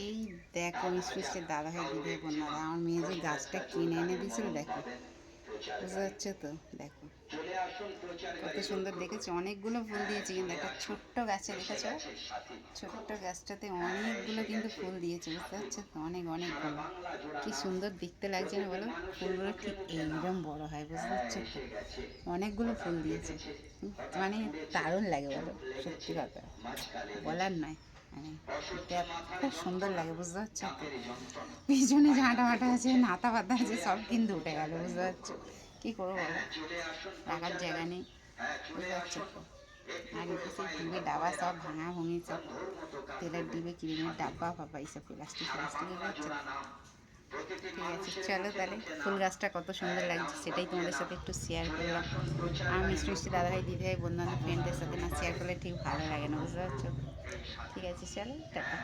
এই দেখো মিষ্টি দাদা ভাই দিদি বোনারা আমার মেয়ে যে গাছটা কিনে এনে দিয়েছিল দেখো। বুঝতে পারছ তো? দেখো। কত সুন্দর দেখেছি? অনেকগুলো ফুল দিয়েছে কিন্তু একটা ছোট্ট গাছে দেখেছ? ছোট্ট গাছটাতে অনেকগুলো কিন্তু ফুল দিয়েছে বুঝতে পারছ তো? অনেক অনেকগুলো কি সুন্দর দেখতে লাগছে না বলো? ফুলগুলো ঠিক এইরকম বড় হয় বুঝতে পারছ তো? অনেকগুলো ফুল দিয়েছে। মানে দারুণ লাগে বলো সত্যি কথা। বলার নয়। মানে খুব সুন্দর লাগে, বুঝতে পারছ? পিছনে ঝাঁটা ফাটা আছে, নাতা পাতা আছে, সব কিন্তু উঠে গেল, বুঝতে পারছ? কী করব বলো? রাখার জায়গা নেই, বুঝতে পারছ? আর এদিকে ডিবে ডাবা সব ভাঙা ভুঙি সব, তেলের ডিবে ক্রিমের ডাব্বা ফাব্বা এইসব, প্লাস্টিক প্লাস্টিক হচ্ছে। ঠিক আছে, চলো তাহলে, ফুল গাছটা কত সুন্দর লাগছে, সেটাই তোমাদের সাথে একটু শেয়ার করলাম। আর মিষ্টি মিষ্টি দাদাভাই, দিদিভাই বন্ধু বান্ধব ফ্রেন্ডদের সাথে না শেয়ার করলে ঠিক ভালো লাগে না, বুঝতে পারছ? ঠিক আছে চলো টাটা